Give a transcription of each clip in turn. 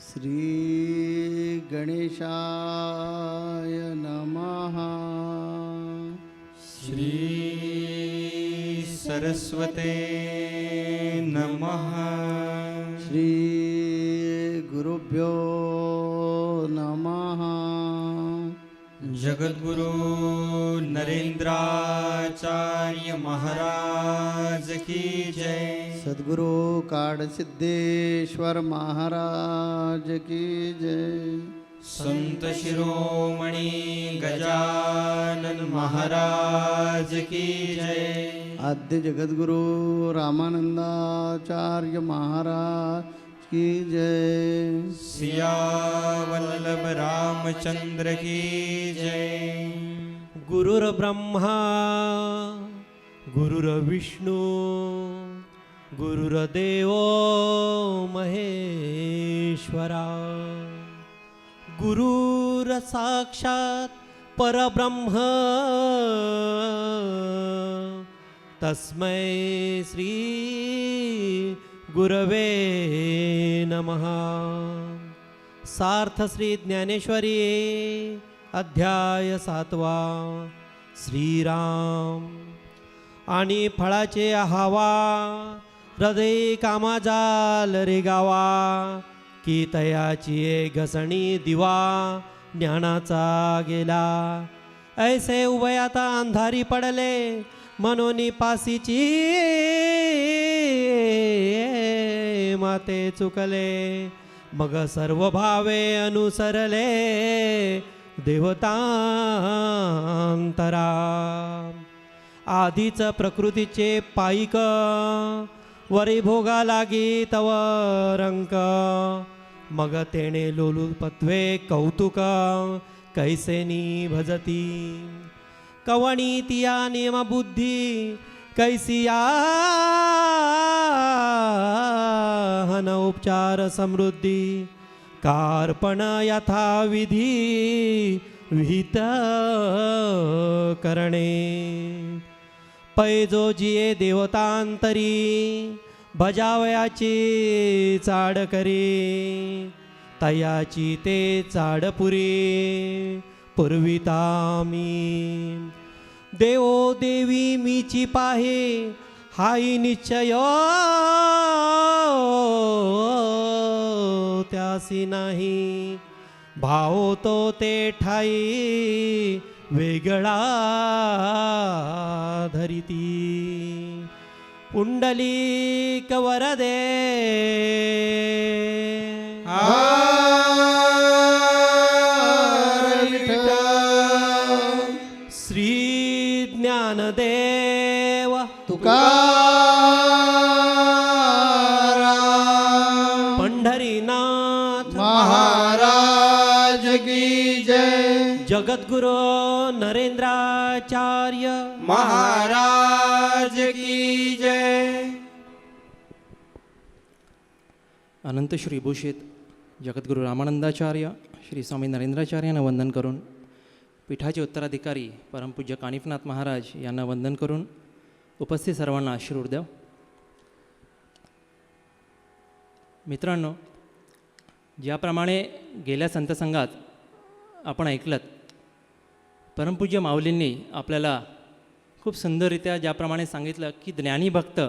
श्री गणेशाय नमः। श्री सरस्वते नमः। श्री गुरुभ्यो नमः। जगद्गुरु नरेंद्राचार्य महाराज की जय। सद्गुरु काडसिद्धेश्वर महाराज की जय। संत शिरोमणी गजानन महाराज की जय। आद्य जगद्गुरु रामानंदाचार्य महाराज की जय। सियावल्लभ रामचंद्र की जय। गुरुर्ब्रह्मा गुरुर्विष्णू गुरुर्देव महेश्वरा। गुरुर्साक्षात् परब्रह्म। तस्मै श्री गुरवे नमः। सार्थ श्री ज्ञानेश्वरी अध्याय सातवा। श्रीराम। आणि फळाचे हवा हृदय कामाजाल रे गावा. की तयाची घसणी दिवा ज्ञानाचा गेला. ऐसे उभयाता अंधारी पडले मनोनी पासीची माते चुकले. मग सर्व भावे अनुसरले देवतांतरा. आधीच प्रकृतीचे पायिक वरी भोगा लागी तव रंक मग तेणे लोलू पत्वे कौतुक. कैसेनी भजती? कवणी तिया नियमबुद्धी कैसिया हन उपचार समृद्धी. कार्पण यथाविधी. विहित करणे. पैजो जिये देवतांतरी भजावयाची चाड करी तयाची ते चाडपुरी पूर्वितामी देवो देवी मीची पाहे हाई निश्चय त्यासी नाही. भाव तो ते ठाई वेगळा धरिती नरेंद्राचार्य महाराज की जय। अनंत श्री भूषित जगद्गुरू रामानंदाचार्य श्री स्वामी नरेंद्राचार्यांना वंदन करून पीठाचे उत्तराधिकारी परमपूज्य कानिफनाथ महाराज यांना वंदन करून उपस्थित सर्वांना आशीर्वाद द्या. मित्रांनो ज्याप्रमाणे गेल्या संतसंघात आपण ऐकलत परमपूज्य माऊलींनी आपल्याला खूप सुंदररित्या ज्याप्रमाणे सांगितलं की ज्ञानी भक्त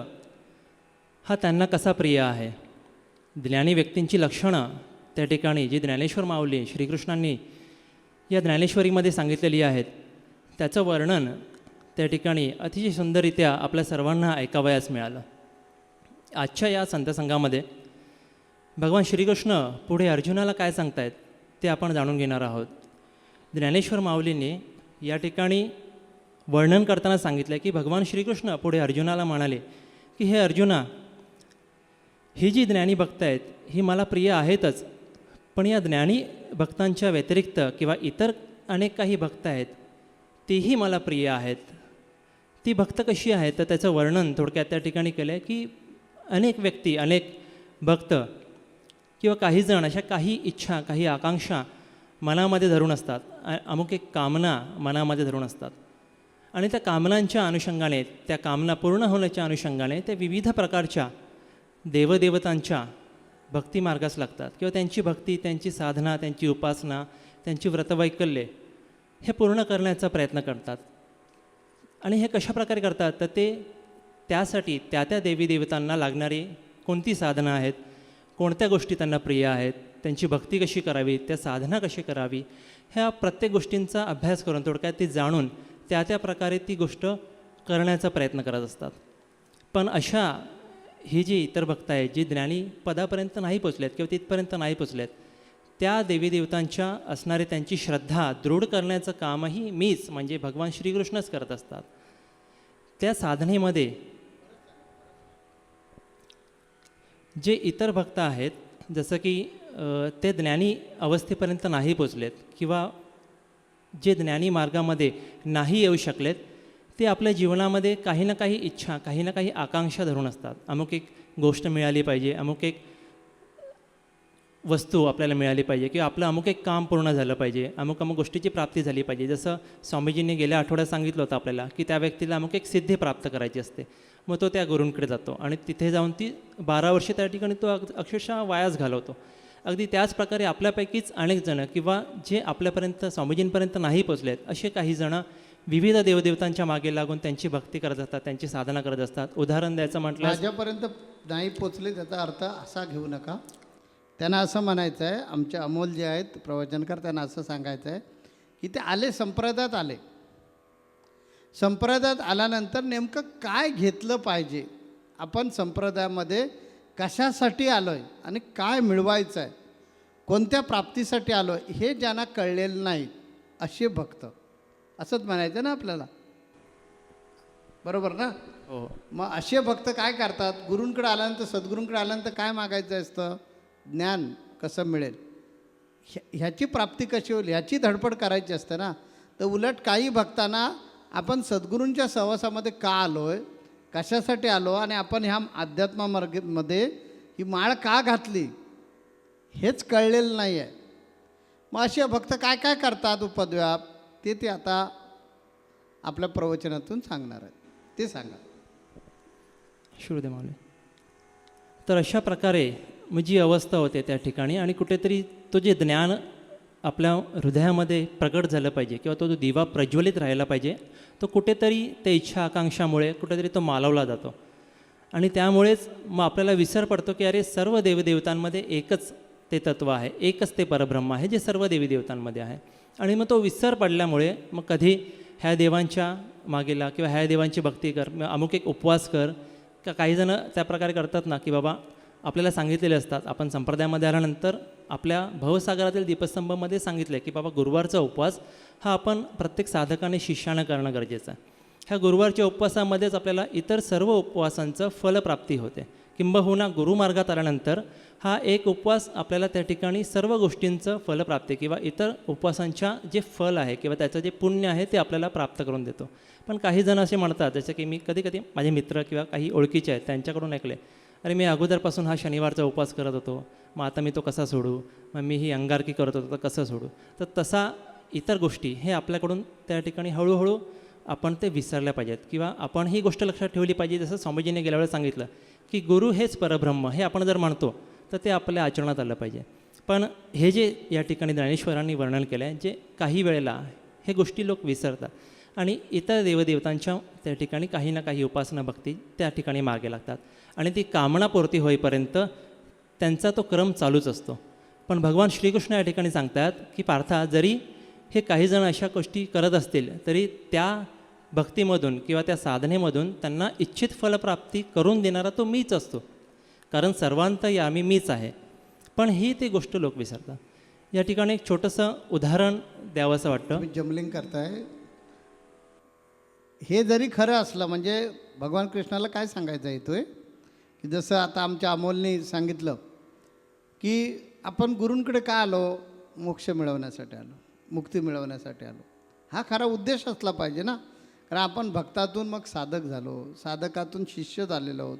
हा त्यांना कसा प्रिय आहे? ज्ञानी व्यक्तींची लक्षणं त्या ठिकाणी जी ज्ञानेश्वर माऊली श्रीकृष्णांनी या ज्ञानेश्वरीमध्ये सांगितलेली आहेत त्याचं वर्णन त्या ठिकाणी अतिशय सुंदररित्या आपल्या सर्वांना ऐकावयास मिळालं. आजच्या या संतसंघामध्ये भगवान श्रीकृष्ण पुढे अर्जुनाला काय सांगतायत ते आपण जाणून घेणार आहोत. ज्ञानेश्वर माऊलींनी या ठिकाणी वर्णन करताना सांगितलं की भगवान श्रीकृष्ण पुढे अर्जुनाला म्हणाले की हे अर्जुना ही जी ज्ञानी भक्त आहेत ही मला प्रिय आहेतच पण या ज्ञानी भक्तांच्या व्यतिरिक्त किंवा इतर अनेक काही भक्त आहेत तेही मला प्रिय आहेत. ती भक्त कशी आहेत? तर त्याचं वर्णन थोडक्यात त्या ठिकाणी केलं आहे की अनेक व्यक्ती अनेक भक्त किंवा काही जण अशा काही इच्छा काही आकांक्षा मनामध्ये धरून असतात. अमुक एक कामना मनामध्ये धरून असतात. आणि त्या कामनांच्या अनुषंगाने त्या कामना पूर्ण होण्याच्या अनुषंगाने त्या विविध प्रकारच्या देवदेवतांच्या भक्ती मार्गास लागतात. किंवा त्यांची भक्ती त्यांची साधना त्यांची उपासना त्यांची व्रतवैकल्ये हे पूर्ण करण्याचा प्रयत्न करतात. आणि हे कशा प्रकारे करतात? तर ते त्यासाठी त्या त्या देवी देवतांना लागणारी कोणती साधनं आहेत? कोणत्या गोष्टी त्यांना प्रिय आहेत त्यांची भक्ती कशी करावी त्या साधना कशी करावी ह्या प्रत्येक गोष्टींचा अभ्यास करून थोडक्यात ती जाणून त्या त्या प्रकारे ती गोष्ट करण्याचा प्रयत्न करत असतात. पण अशा ही जी इतर भक्त आहेत जी ज्ञानी पदापर्यंत नाही पोचलेत किंवा तिथपर्यंत नाही पोचलेत त्या देवी देवतांच्या असणारी त्यांची श्रद्धा दृढ करण्याचं कामही मीच म्हणजे भगवान श्रीकृष्णच करत असतात. त्या साधनेमध्ये जे इतर भक्त आहेत जसं की ते ज्ञानी अवस्थेपर्यंत नाही पोचलेत किंवा जे ज्ञानी मार्गामध्ये नाही येऊ शकलेत ते आपल्या जीवनामध्ये काही ना काही इच्छा काही ना काही आकांक्षा धरून असतात. अमुक एक गोष्ट मिळाली पाहिजे अमुक एक वस्तू आपल्याला मिळाली पाहिजे किंवा आपलं अमुक एक काम पूर्ण झालं पाहिजे अमुक अमुक गोष्टीची प्राप्ती झाली पाहिजे. जसं स्वामीजींनी गेल्या आठवड्यात सांगितलं होतं आपल्याला की त्या व्यक्तीला अमुक एक सिद्धी प्राप्त करायची असते. मग तो त्या गुरूंकडे जातो आणि तिथे जाऊन ती बारा वर्षे त्या ठिकाणी तो अग- अक्षरशः वायाच घालवतो. अगदी त्याच प्रकारे आपल्यापैकीच अनेक जणं किंवा जे आपल्यापर्यंत स्वामीजींपर्यंत नाही पोचलेत असे काही जणं विविध देवदेवतांच्या मागे लागून त्यांची भक्ती करत असतात त्यांची साधना करत असतात. उदाहरण द्यायचं म्हटलं माझ्यापर्यंत नाही पोचले त्याचा अर्थ असा घेऊ नका. त्यांना असं म्हणायचं आहे आमचे अमोल जे आहेत प्रवचनकर त्यांना असं सांगायचं आहे की ते आले संप्रदायात आले. संप्रदायात आल्यानंतर नेमकं काय घेतलं पाहिजे? आपण संप्रदायामध्ये कशासाठी आलो आहे आणि काय मिळवायचं आहे कोणत्या प्राप्तीसाठी आलो आहे हे ज्यांना कळलेलं नाही असे भक्त. असंच म्हणायचं ना आपल्याला? बरोबर ना? हो. मग असे भक्त काय करतात? गुरूंकडे आल्यानंतर सद्गुरूंकडे आल्यानंतर काय मागायचं असतं? ज्ञान कसं मिळेल? ह्या- ह्याची प्राप्ती कशी होईल? ह्याची धडपड करायची असते ना? तर उलट काही भक्तांना आपण सद्गुरूंच्या सहवासामध्ये का आलो आहे कशासाठी आलो? आणि आपण ह्या अध्यात्मामार्गमध्ये ही माळ का घातली? हेच कळलेलं नाही आहे मग असे भक्त काय काय करतात उपद्व्याप ते ते आता आपल्या प्रवचनातून सांगणार आहेत. ते सांगा. शिवदे माऊली. तर अशा प्रकारे जी अवस्था होते त्या ठिकाणी आणि कुठेतरी तो जे ज्ञान आपल्या हृदयामध्ये प्रकट झालं पाहिजे किंवा तो जो दिवा प्रज्वलित राहिला पाहिजे तो कुठेतरी त्या इच्छा आकांक्षामुळे कुठेतरी तो मालवला जातो. आणि त्यामुळेच मग आपल्याला विसर पडतो की अरे सर्व देवदेवतांमध्ये एकच ते तत्व आहे एकच ते परब्रह्म आहे जे सर्व देवीदेवतांमध्ये आहे. आणि मग तो विसर पडल्यामुळे मग कधी ह्या देवांच्या मागेला किंवा ह्या देवांची भक्ती कर अमुक एक उपवास कर. का काही जणं त्या प्रकारे करतात ना की बाबा आपल्याला सांगितलेले असतात आपण संप्रदायामध्ये आल्यानंतर आपल्या भवसागरातील दीपस्तंभामध्ये सांगितलं आहे की बाबा गुरुवारचा उपवास हा आपण प्रत्येक साधकाने शिष्यानं करणं गरजेचं आहे. ह्या गुरुवारच्या उपवासामध्येच आपल्याला इतर सर्व उपवासांचं फलप्राप्ती होते. किंबहुना गुरुमार्गात आल्यानंतर हा एक उपवास आपल्याला त्या ठिकाणी सर्व गोष्टींचं फलप्राप्ती किंवा इतर उपवासांच्या जे फल आहे किंवा त्याचं जे पुण्य आहे ते आपल्याला प्राप्त करून देतो. पण काही जण असे म्हणतात जसं की मी कधी कधी माझे मित्र किंवा काही ओळखीचे आहेत त्यांच्याकडून ऐकले अरे मी अगोदरपासून हा शनिवारचा उपवास करत होतो. मग आता मी तो कसा सोडू? मग मी ही अंगारकी करत होतो तर कसं सोडू? तर तसा इतर गोष्टी हे आपल्याकडून त्या ठिकाणी हळूहळू आपण ते विसरल्या पाहिजेत. किंवा आपण ही गोष्ट लक्षात ठेवली पाहिजे जसं स्वामीजीने गेल्या वेळेस सांगितलं की गुरु हेच परब्रह्म हे आपण जर म्हणतो तर ते आपल्या आचरणात आलं पाहिजे. पण हे जे या ठिकाणी ज्ञानेश्वरांनी वर्णन केलं आहे जे काही वेळेला हे गोष्टी लोक विसरतात. आणि इतर देवदेवतांच्या त्या ठिकाणी काही ना काही उपासना भक्ती त्या ठिकाणी मागे लागतात. आणि ती कामनापूर्ती होईपर्यंत त्यांचा तो क्रम चालूच असतो. पण भगवान श्रीकृष्ण या ठिकाणी सांगतात की पार्था जरी हे काही जण अशा गोष्टी करत असतील तरी त्या भक्तीमधून किंवा त्या साधनेमधून त्यांना इच्छित फलप्राप्ती करून देणारा तो मीच असतो. कारण सर्वांत यामी मीच आहे. पण ही ती गोष्ट लोक विसरतात. या ठिकाणी एक छोटंसं उदाहरण द्यावंसं वाटतं. जमलिंग करताय. हे जरी खरं असलं म्हणजे भगवान कृष्णाला काय सांगायचं येतोय की जसं आता आमच्या अमोलने सांगितलं की आपण गुरूंकडे का आलो? मोक्ष मिळवण्यासाठी आलो मुक्ती मिळवण्यासाठी आलो. हा खरा उद्देश असला पाहिजे ना. कारण आपण भक्तातून मग साधक झालो साधकातून शिष्य झालेलो आहोत.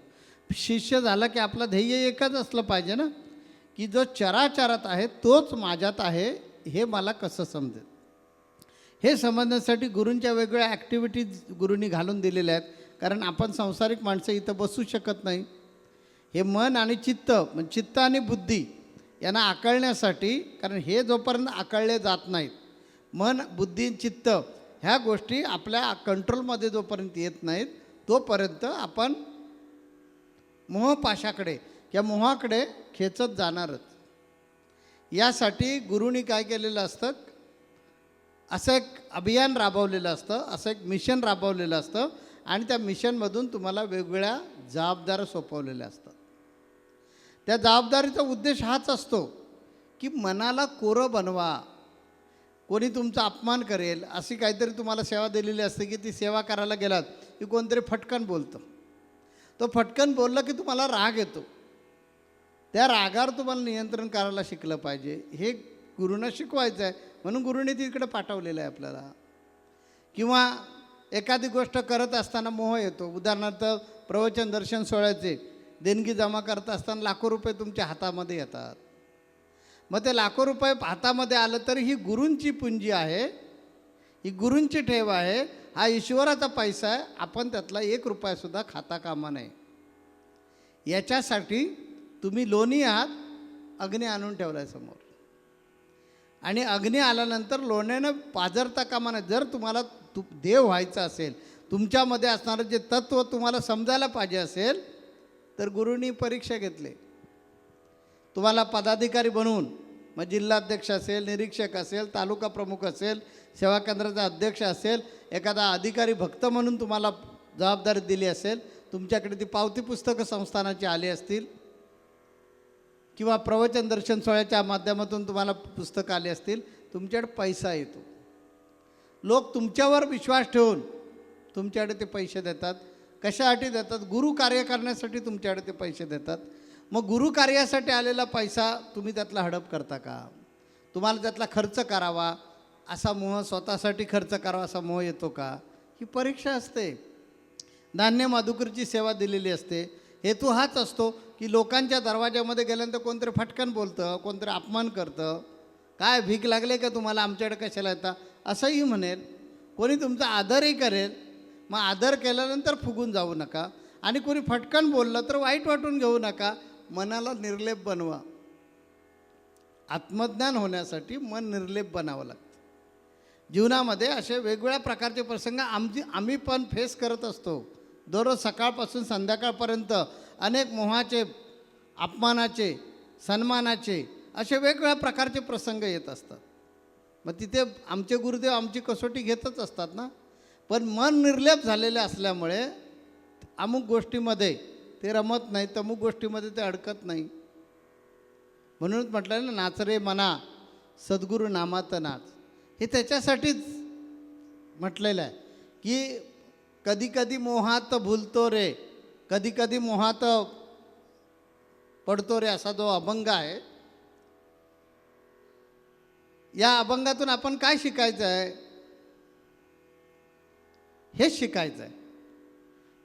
शिष्य झालं की आपलं ध्येय एकच असलं पाहिजे ना. की जो चराचरात आहे तोच माझ्यात आहे हे मला कसं समजेल? हे समजण्यासाठी गुरूंच्या वेगवेगळ्या ॲक्टिव्हिटीज गुरूंनी घालून दिलेल्या आहेत. कारण आपण संसारिक माणसं इथं बसू शकत नाही. हे मन आणि चित्त म्हणजे चित्त आणि बुद्धी यांना आकळण्यासाठी कारण हे जोपर्यंत आकळले जात नाहीत मन बुद्धी चित्त ह्या गोष्टी आपल्या कंट्रोलमध्ये जोपर्यंत येत नाहीत तोपर्यंत आपण मोहपाशाकडे या मोहाकडे खेचत जाणारच. यासाठी गुरुनी काय केलेलं असतं? असं एक अभियान राबवलेलं असतं असं एक मिशन राबवलेलं असतं आणि त्या मिशनमधून तुम्हाला वेगवेगळ्या जबाबदाऱ्या सोपवलेल्या असतात. त्या जबाबदारीचा उद्देश हाच असतो की मनाला कोरं बनवा. कोणी तुमचा अपमान करेल अशी काहीतरी तुम्हाला सेवा दिलेली असते की ती सेवा करायला गेलात की कोणतरी फटकन बोलतं. तो फटकन बोललं की तुम्हाला राग येतो. त्या रागावर तुम्हाला नियंत्रण करायला शिकलं पाहिजे. हे गुरुनं शिकवायचं आहे म्हणून गुरुने तिकडे पाठवलेलं आहे आपल्याला. किंवा एखादी गोष्ट करत असताना मोह येतो. उदाहरणार्थ प्रवचन दर्शन सोहळ्याचे देणगी जमा करत असताना लाखो रुपये तुमच्या हातामध्ये येतात. मग ते लाखो रुपये हातामध्ये आलं तर ही गुरूंची पुंजी आहे. ही गुरूंची ठेव आहे. हा ईश्वराचा पैसा आहे. आपण त्यातला एक रुपयासुद्धा खाता कामा नये. याच्यासाठी तुम्ही लोणी आहात. अग्नी आणून ठेवला आहे समोर. आणि अग्नी आल्यानंतर लोण्यानं पाजरता कामा नये. जर तुम्हाला तु देव व्हायचं असेल तुमच्यामध्ये असणारं जे तत्त्व तुम्हाला समजायला पाहिजे असेल तर गुरुंनी परीक्षा घेतले. तुम्हाला पदाधिकारी बनवून मग जिल्हाध्यक्ष असेल निरीक्षक असेल तालुका प्रमुख असेल सेवा केंद्राचा अध्यक्ष असेल एखादा अधिकारी भक्त म्हणून तुम्हाला जबाबदारी दिली असेल तुमच्याकडे ती पावती पुस्तकं संस्थानाची आली असतील किंवा प्रवचन दर्शन सोहळ्याच्या माध्यमातून तुम्हाला पुस्तकं आली असतील तुमच्याकडे पैसा येतो. लोक तुमच्यावर विश्वास ठेवून तुमच्याकडे ते पैसे देतात. कशासाठी देतात? गुरु कार्य करण्यासाठी तुमच्याकडे ते पैसे देतात. मग गुरु कार्यासाठी आलेला पैसा तुम्ही त्यातला हडप करता का? तुम्हाला त्यातला खर्च करावा? असा मोह स्वतःसाठी खर्च करावा असा मोह येतो का? ही परीक्षा असते. धान्य माधुकरीची सेवा दिलेली असते. हेतू हाच असतो की लोकांच्या दरवाजामध्ये गेल्यानंतर कोणतरी फटकन बोलतं कोणतरी अपमान करतं. काय भीक लागले का तुम्हाला? आमच्याकडे कशाला येता? असंही म्हणेल. कोणी तुमचा आदरही करेल. मग आदर केल्यानंतर फुगून जाऊ नका. आणि कोणी फटकन बोललं तर वाईट वाटून घेऊ नका. मनाला निर्लेप बनवा. आत्मज्ञान होण्यासाठी मन निर्लेप बनावं लागतं. जीवनामध्ये असे वेगवेगळ्या प्रकारचे प्रसंग आमची आम्ही पण फेस करत असतो. दररोज सकाळपासून संध्याकाळपर्यंत अनेक मोहाचे अपमानाचे सन्मानाचे असे वेगवेगळ्या प्रकारचे प्रसंग येत असतात. मग तिथे आमचे गुरुदेव आमची कसोटी घेतच असतात ना? पण मन निर्लेप झालेले असल्यामुळे अमुक गोष्टीमध्ये ते रमत नाही तमुक गोष्टीमध्ये ते अडकत नाही. म्हणूनच म्हटलं ना नाच रे मना सद्गुरू नामात नाच. हे त्याच्यासाठीच म्हटलेलं आहे की कधी कधी मोहात भुलतो रे कधी कधी मोहात पडतो रे असा जो अभंग आहे. या अभंगातून आपण काय शिकायचं आहे? हेच शिकायचं आहे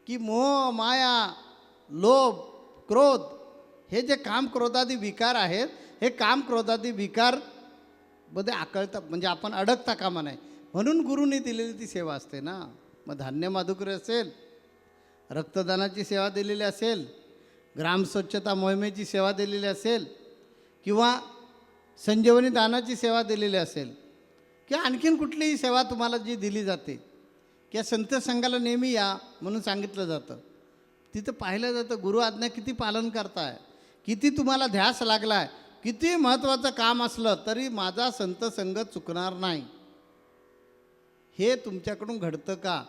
की मोह माया लोभ क्रोध हे जे काम क्रोधादी विकार आहेत हे काम क्रोधादी विकारमध्ये आकळता म्हणजे आपण अडकता कामा नाही म्हणून गुरुनी दिलेली ती सेवा असते ना. मग धान्य माधुकरी असेल रक्तदानाची सेवा दिलेली असेल ग्राम स्वच्छता मोहिमेची सेवा दिलेली असेल किंवा संजीवनी दानाची सेवा दिलेली असेल किंवा आणखीन कुठलीही सेवा तुम्हाला जी दिली जाते किंवा संत संघाला नेहमी या म्हणून सांगितलं जातं. तिथं पाहिलं जातं गुरु आज्ञा किती पालन करताय किती तुम्हाला ध्यास लागला आहे किती महत्त्वाचं काम असलं तरी माझा संत संघ चुकणार नाही. हे तुमच्याकडून घडतं का?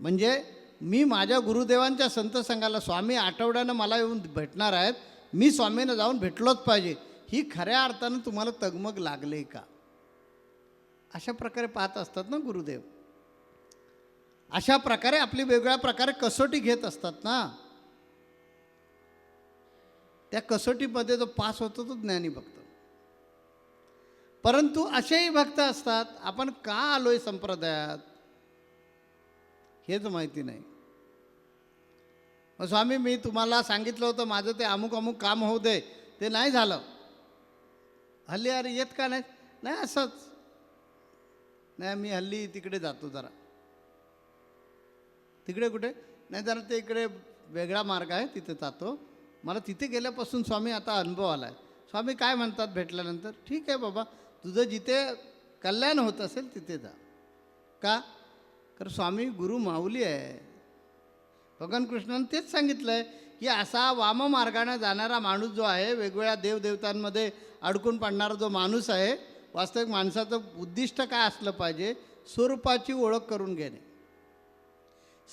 म्हणजे मी माझ्या गुरुदेवांच्या संत संघाला स्वामी आठवड्यानं मला येऊन भेटणार आहेत मी स्वामीनं जाऊन भेटलोच पाहिजे. ही खऱ्या अर्थानं तुम्हाला तगमग लागले का? अशा प्रकारे पाहत असतात ना गुरुदेव. अशा प्रकारे आपली वेगवेगळ्या प्रकारे कसोटी घेत असतात ना. त्या कसोटीमध्ये जो पास होतो तो ज्ञानी भक्त. परंतु असेही भक्त असतात आपण का आलोय संप्रदायात? हेच माहिती नाही. मग स्वामी मी तुम्हाला सांगितलं होतं माझं ते अमुक अमुक काम होऊ दे ते नाही झालं. हल्ली अरे येत का नाही? नाही असंच. नाही मी हल्ली तिकडे जातो जरा. तिकडे कुठे? नाही जरा ते इकडे वेगळा मार्ग आहे तिथे जातो. मला तिथे गेल्यापासून स्वामी आता अनुभव आला आहे स्वामी काय म्हणतात भेटल्यानंतर? ठीक आहे बाबा तुझं जिथे कल्याण होत असेल तिथे जा. का? कारण स्वामी गुरु माऊली आहे. भगवान कृष्णानं तेच सांगितलं आहे की असा वाम मार्गाने जाणारा माणूस जो आहे वेगवेगळ्या देवदेवतांमध्ये अडकून पडणारा जो माणूस आहे वास्तविक माणसाचं उद्दिष्ट काय असलं पाहिजे? स्वरूपाची ओळख करून घेणे.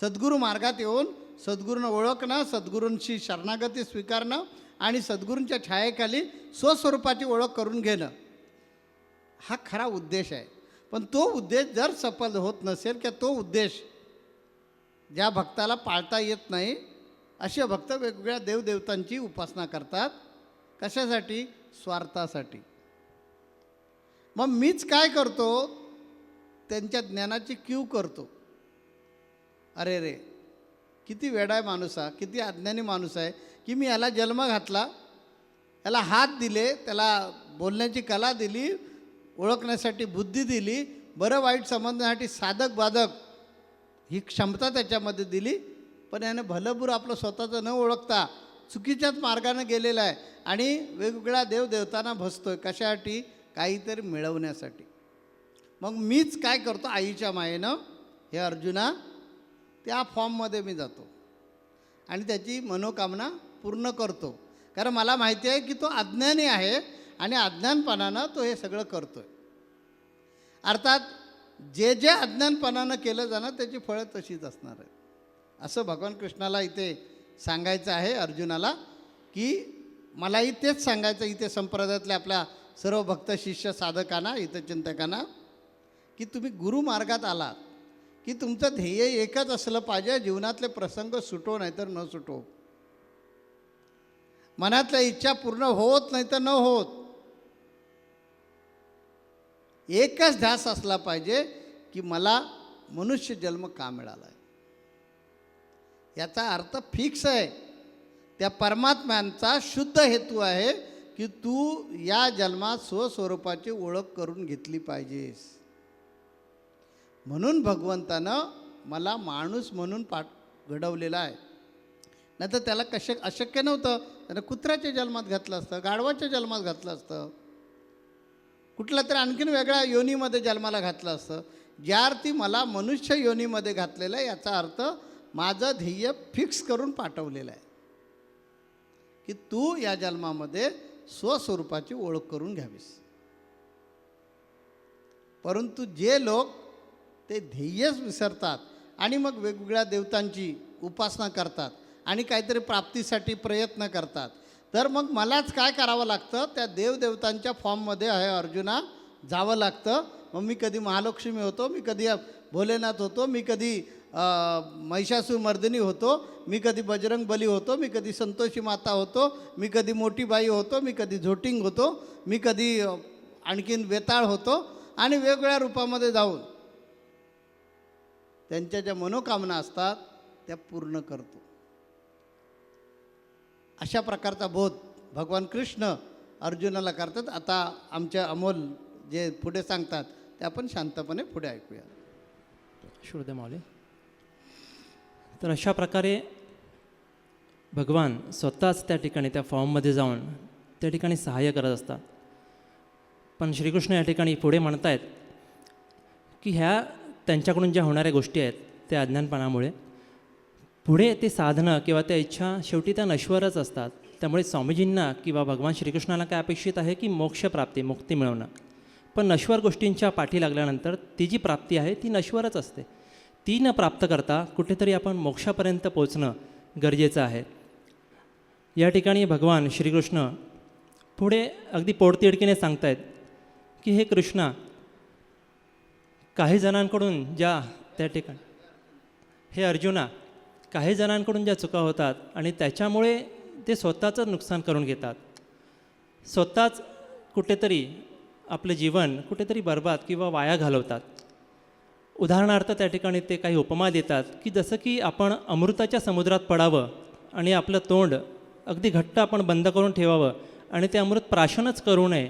सद्गुरू मार्गात येऊन सद्गुरूंना ओळखणं सद्गुरूंची शरणागती स्वीकारणं आणि सद्गुरूंच्या छायेखाली स्वस्वरूपाची ओळख करून घेणं. हा खरा उद्देश आहे. पण तो उद्देश जर सफल होत नसेल किंवा तो उद्देश ज्या भक्ताला पाळता येत नाही असे भक्त वेगवेगळ्या देवदेवतांची उपासना करतात. कशासाठी? स्वार्थासाठी. मग मीच काय करतो? त्यांच्या ज्ञानाची क्यू करतो. अरे रे किती वेडा आहे माणूस हा किती अज्ञानी माणूस आहे की मी याला जन्म घातला याला हात दिले त्याला बोलण्याची कला दिली ओळखण्यासाठी बुद्धी दिली बरं वाईट समजण्यासाठी साधक बाधक ही क्षमता त्याच्यामध्ये दिली पण याने भलंबूर आपलं स्वतःचं न ओळखता चुकीच्याच मार्गाने गेलेला आहे आणि वेगवेगळ्या देवदेवतांना भसतोय कशासाठी? काहीतरी मिळवण्यासाठी. मग मीच काय करतो आईच्या मायेनं? हे अर्जुना त्या फॉर्ममध्ये मी जातो. आणि त्याची मनोकामना पूर्ण करतो. कारण मला माहिती आहे की तो अज्ञानी आहे आणि अज्ञानपणानं तो हे सगळं करतो आहे अर्थात जे जे अज्ञानपणानं केलं जाणार त्याची फळं तशीच असणार आहे असं भगवान कृष्णाला इथे सांगायचं आहे अर्जुनाला की मलाही तेच सांगायचं इथे संप्रदायातल्या आपल्या सर्व भक्त शिष्य साधकांना हितचिंतकांना की तुम्ही गुरुमार्गात आलात. की तुमचं ध्येय एकच असलं पाहिजे जीवनातले प्रसंग सुटो नाहीतर न सुटो. मनातल्या इच्छा पूर्ण होत नाही तर न होत. एकच ध्यास असला पाहिजे की मला मनुष्य जन्म का मिळाला आहे याचा अर्थ फिक्स आहे. त्या परमात्म्यांचा शुद्ध हेतू आहे की तू या जन्मात स्वस्वरूपाची ओळख करून घेतली पाहिजेस. म्हणून भगवंतानं मला माणूस म्हणून पाठ घडवलेला आहे. नाही तर त्याला कश अशक्य नव्हतं. त्यानं कुत्र्याच्या जन्मात घातलं असतं गाढवाच्या जन्मात घातलं असतं. कुठला तरी आणखीन वेगळ्या योनीमध्ये जन्माला घातलं असतं. ज्या अर्थी मला मनुष्य योनीमध्ये घातलेलं आहे याचा अर्थ माझं ध्येय फिक्स करून पाठवलेलं आहे. की तू या जन्मामध्ये स्वस्वरूपाची ओळख करून घ्यावीस. परंतु जे लोक ते ध्येयच विसरतात आणि मग वेगवेगळ्या देवतांची उपासना करतात आणि काहीतरी प्राप्तीसाठी प्रयत्न करतात. तर मग मलाच काय करावं लागतं? त्या देवदेवतांच्या फॉर्ममध्ये आहे अर्जुना जावं लागतं. मग मी कधी महालक्ष्मी होतो मी कधी भोलेनाथ होतो मी कधी महिषासूर मर्दिनी होतो मी कधी बजरंग बली होतो मी कधी संतोषी माता होतो मी कधी मोठी बाई होतो मी कधी झोटिंग होतो मी कधी आणखीन वेताळ होतो आणि वेगवेगळ्या रूपामध्ये जाऊन त्यांच्या ज्या मनोकामना असतात त्या पूर्ण करतो. अशा प्रकारचा बोध भगवान कृष्ण अर्जुनाला करतात. आता आमच्या अमोल जे पुढे सांगतात ते आपण शांतपणे पुढे ऐकूया. श्रोते माऊली तर अशा प्रकारे भगवान स्वतःच त्या ठिकाणी त्या फॉर्ममध्ये जाऊन त्या ठिकाणी सहाय्य करत असतात. पण श्रीकृष्ण या ठिकाणी पुढे म्हणतायत की ह्या त्यांच्याकडून ज्या होणाऱ्या गोष्टी आहेत त्या अज्ञानपणामुळे पुढे ते साधनं किंवा त्या इच्छा शेवटी त्या नश्वरच असतात. त्यामुळे स्वामीजींना किंवा भगवान श्रीकृष्णाला काय अपेक्षित आहे की मोक्षप्राप्ती मुक्ती मिळवणं. पण नश्वर गोष्टींच्या पाठी लागल्यानंतर ती जी प्राप्ती आहे ती नश्वरच असते. ती न प्राप्त करता कुठेतरी आपण मोक्षापर्यंत पोचणं गरजेचं आहे. या ठिकाणी भगवान श्रीकृष्ण पुढे अगदी पोडतिडकीने सांगतायत की हे कृष्णा काही जणांकडून ज्या त्या ठिकाणी. हे अर्जुना काही जणांकडून ज्या चुका होतात आणि त्याच्यामुळे ते स्वतःचं नुकसान करून घेतात. स्वतःच कुठेतरी आपलं जीवन कुठेतरी बर्बाद किंवा वाया घालवतात. उदाहरणार्थ त्या ठिकाणी ते काही उपमा देतात की जसं की आपण अमृताच्या समुद्रात पडावं आणि आपलं तोंड अगदी घट्ट आपण बंद करून ठेवावं आणि ते अमृत प्राशनच करू नये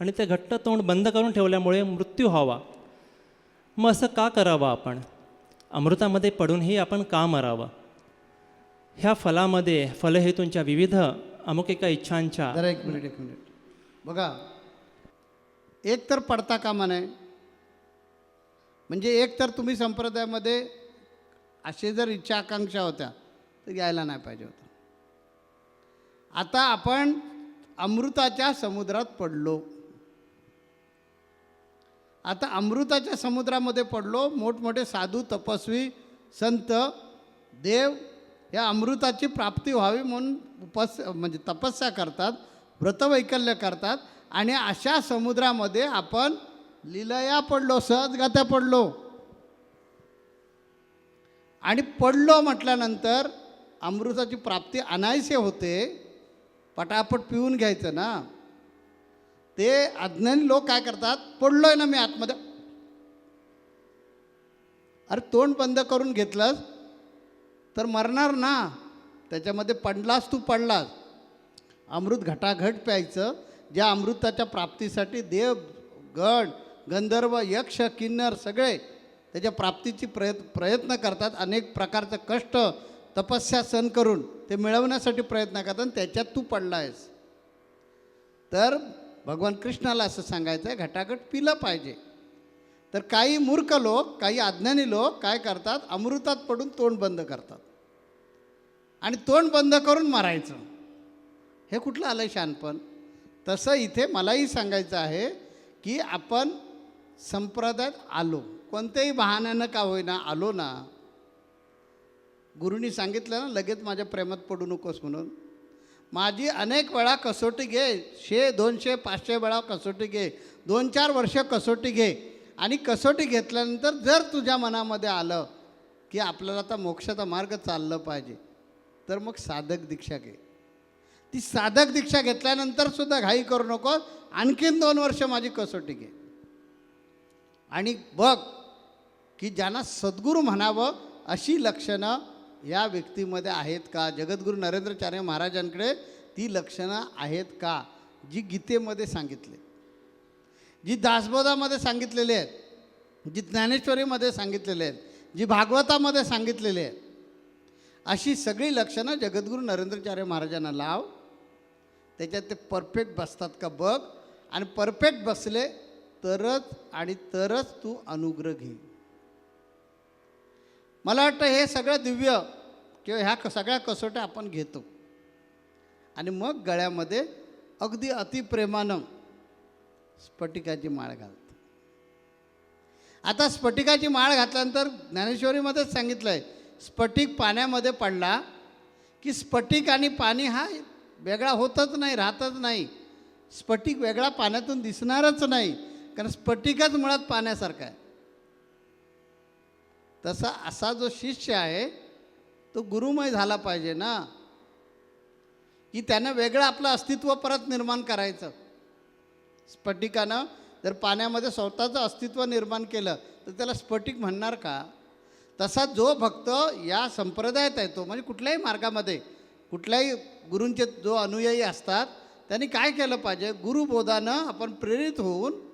आणि ते घट्ट तोंड बंद करून ठेवल्यामुळे मृत्यू व्हावा. मग असं का करावं आपण? अमृतामध्ये पडूनही आपण का मरावं? ह्या फलामध्ये फलहेतूंच्या विविध अमुक एका इच्छांच्या जरा एक मिनिट एक मिनिट. बघा एक तर पडता कामा नये. म्हणजे एक तर तुम्ही संप्रदायामध्ये असे जर इच्छा आकांक्षा होत्या तर यायला नाही पाहिजे होतं. आता आपण अमृताच्या समुद्रात पडलो. आता अमृताच्या समुद्रामध्ये पडलो मोठमोठे साधू तपस्वी संत देव या अमृताची प्राप्ती व्हावी म्हणून उपस म्हणजे तपस्या करतात व्रतवैकल्य करतात आणि अशा समुद्रामध्ये आपण लिलया पडलो सहजगात्या पडलो. आणि पडलो म्हटल्यानंतर अमृताची प्राप्ती अनायसे होते. पटापट पिऊन घ्यायचं ना. ते अज्ञानी लोक काय करतात? पडलोय ना मी आतमध्ये. अरे तोंड बंद करून घेतलंस तर मरणार ना. त्याच्यामध्ये पडलास तू पडलास. अमृत घटाघट प्यायचं ज्या अमृताच्या प्राप्तीसाठी देव गण गंधर्व यक्ष किन्नर सगळे त्याच्या प्राप्तीची प्रयत् प्रयत्न करतात अनेक प्रकारचं कष्ट तपस्या सहन करून ते मिळवण्यासाठी प्रयत्न करतात आणि त्याच्यात तू पडला आहेस तर भगवान कृष्णाला असं सांगायचं आहे घटाघट पिलं पाहिजे. तर काही मूर्ख लोक काही अज्ञानी लोक काय करतात? अमृतात पडून तोंड बंद करतात. आणि तोंड बंद करून मारायचं. हे कुठलं आलं आहे शानपण? तसं इथे मलाही सांगायचं आहे की आपण संप्रदायात आलो. कोणत्याही बहाण्यानं का होईना आलो ना. गुरुनी सांगितलं ना लगेच माझ्या प्रेमात पडू नकोस म्हणून. माझी अनेक वेळा कसोटी घे शे दोनशे पाचशे वेळा कसोटी घे दोन चार वर्ष कसोटी घे. आणि कसोटी घेतल्यानंतर जर तुझ्या मनामध्ये आलं की आपल्याला आता मोक्षाचा मार्ग चाललं पाहिजे तर मग साधक दीक्षा घे. ती साधक दीक्षा घेतल्यानंतर सुद्धा घाई करू नको आणखीन दोन वर्ष माझी कसोटी घे. आणि बघ की ज्यांना सद्गुरू म्हणावं अशी लक्षणं या व्यक्तीमध्ये आहेत का? जगद्गुरू नरेंद्रचार्य महाराजांकडे ती लक्षणं आहेत का? जी गीतेमध्ये सांगितले. जी दासबोधामध्ये सांगितलेली आहेत जी ज्ञानेश्वरीमध्ये सांगितलेले आहेत जी भागवतामध्ये सांगितलेली आहेत अशी सगळी लक्षणं जगद्गुरू नरेंद्रचार्य महाराजांना लाव. त्याच्यात ते परफेक्ट बसतात का बघ. आणि परफेक्ट बसले तरच आणि तरच तू अनुग्रह घे मला वाटतं हे सगळं दिव्य किंवा ह्या क- सगळ्या कसोट्या आपण घेतो. आणि मग गळ्यामध्ये अगदी अतिप्रेमानं स्फटिकाची माळ घालतो. आता स्फटिकाची माळ घातल्यानंतर ज्ञानेश्वरीमध्येच सांगितलं आहे स्फटिक पाण्यामध्ये पडला की स्फटिक आणि पाणी हा वेगळा होतच नाही राहतच नाही. स्फटिक वेगळा पाण्यातून दिसणारच नाही कारण स्फटिकच मुळात पाण्यासारखा आहे. तसा असा जो शिष्य आहे तो गुरुमय झाला पाहिजे ना. की त्यानं वेगळं आपलं अस्तित्व परत निर्माण करायचं. स्फटिकानं जर पाण्यामध्ये स्वतःचं अस्तित्व निर्माण केलं तर त्याला स्फटिक म्हणणार का? तसा जो भक्त या संप्रदायात येतो म्हणजे कुठल्याही मार्गामध्ये कुठल्याही गुरूंचे जो अनुयायी असतात त्यांनी काय केलं पाहिजे? गुरुबोधानं आपण प्रेरित होऊन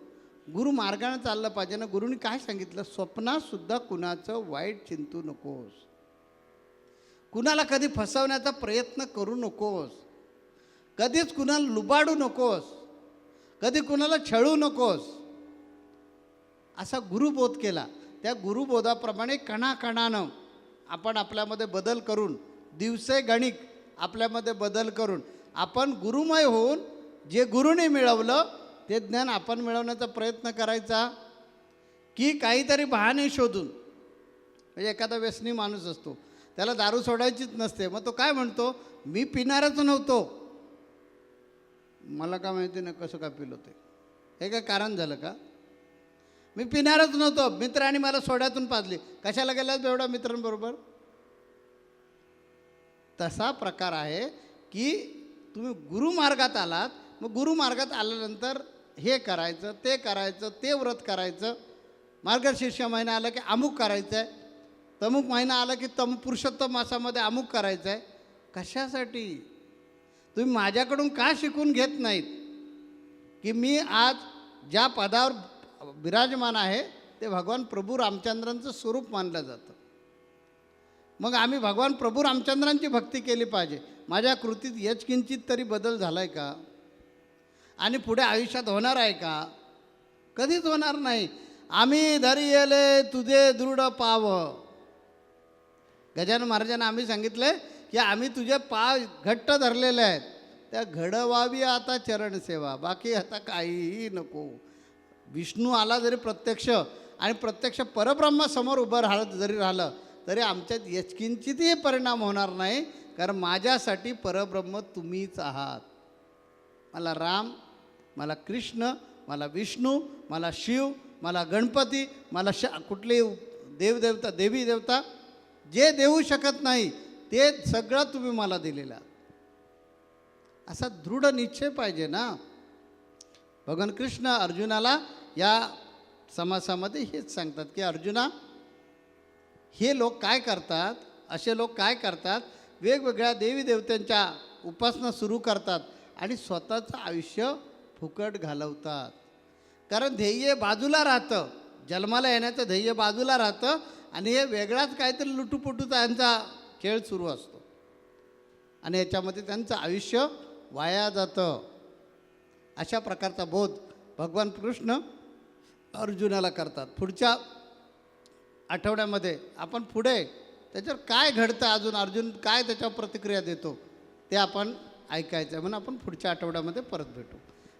गुरु मार्गाने चाललं पाहिजे ना. गुरुनी काय सांगितलं? स्वप्नातसुद्धा कुणाचं वाईट चिंतू नकोस. कुणाला कधी फसवण्याचा प्रयत्न करू नकोस. कधीच कुणाला लुबाडू नकोस. कधी कुणाला छळू नकोस. असा गुरुबोध केला. त्या गुरुबोधाप्रमाणे कणाकणानं आपण आपल्यामध्ये बदल करून दिवसे गणिक आपल्यामध्ये बदल करून आपण गुरुमय होऊन जे गुरुने मिळवलं ते ज्ञान आपण मिळवण्याचा प्रयत्न करायचा की काहीतरी बहाणे शोधून. म्हणजे एखादा व्यसनी माणूस असतो. त्याला दारू सोडायचीच नसते. मग तो काय म्हणतो? मी पिणारच नव्हतो. मला का माहिती नाही कसं का पिलो ते. हे काय कारण झालं का? मी पिणारच नव्हतो. मित्राने मला सोड्यातून पाजली. कशाला गेलास एवढ्या मित्रांबरोबर? तसा प्रकार आहे की तुम्ही गुरुमार्गात आलात. मग गुरुमार्गात आल्यानंतर हे करायचं ते करायचं ते व्रत करायचं. मार्गशीर्ष महिना आला की अमुक करायचं आहे तमुक महिना आला की तम पुरुषोत्तम मासामध्ये अमुक करायचं आहे कशासाठी? तुम्ही माझ्याकडून का शिकून घेत नाहीत? की मी आज ज्या पदावर विराजमान आहे ते भगवान प्रभू रामचंद्रांचं स्वरूप मानलं जातं. मग आम्ही भगवान प्रभू रामचंद्रांची भक्ती केली पाहिजे. माझ्या कृतीत यच किंचित तरी बदल झाला आहे का? आणि पुढे आयुष्यात होणार आहे का? कधीच होणार नाही. आम्ही धरी येले तुझे दृढ पाव. गजानन महाराजांना आम्ही सांगितले की आम्ही तुझे पाय घट्ट धरलेले आहेत. त्या घडवावी आता चरणसेवा बाकी आता काहीही नको. विष्णू आला जरी प्रत्यक्ष आणि प्रत्यक्ष परब्रह्मासमोर उभं राहत जरी राहिलं तरी आमच्यात यचकिंचितही परिणाम होणार नाही. कारण माझ्यासाठी परब्रह्म तुम्हीच आहात. मला राम मला कृष्ण मला विष्णू मला शिव मला गणपती मला श कुठलेही देवदेवता देवी देवता जे देऊ शकत नाही ते सगळं तुम्ही मला दिलेला. असा दृढ निश्चय पाहिजे ना. भगवान कृष्ण अर्जुनाला या समासामध्ये हेच सांगतात की अर्जुना हे लोक काय करतात? असे लोक काय करतात? वेगवेगळ्या देवी देवतांच्या उपासना सुरू करतात आणि स्वतःचं आयुष्य फुकट घालवतात. कारण ध्येय बाजूला राहतं. जन्माला येण्याचं ध्येय बाजूला राहतं आणि हे वेगळाच काहीतरी लुटूपुटूचा यांचा खेळ सुरू असतो. आणि याच्यामध्ये त्यांचं आयुष्य वाया जातं. अशा प्रकारचा बोध भगवान कृष्ण अर्जुनाला करतात. पुढच्या आठवड्यामध्ये आपण पुढे त्याच्यावर काय घडतं अजून? अर्जुन काय त्याच्यावर प्रतिक्रिया देतो? ते आपण ऐकायचं म्हणून आपण पुढच्या आठवड्यामध्ये परत भेटू.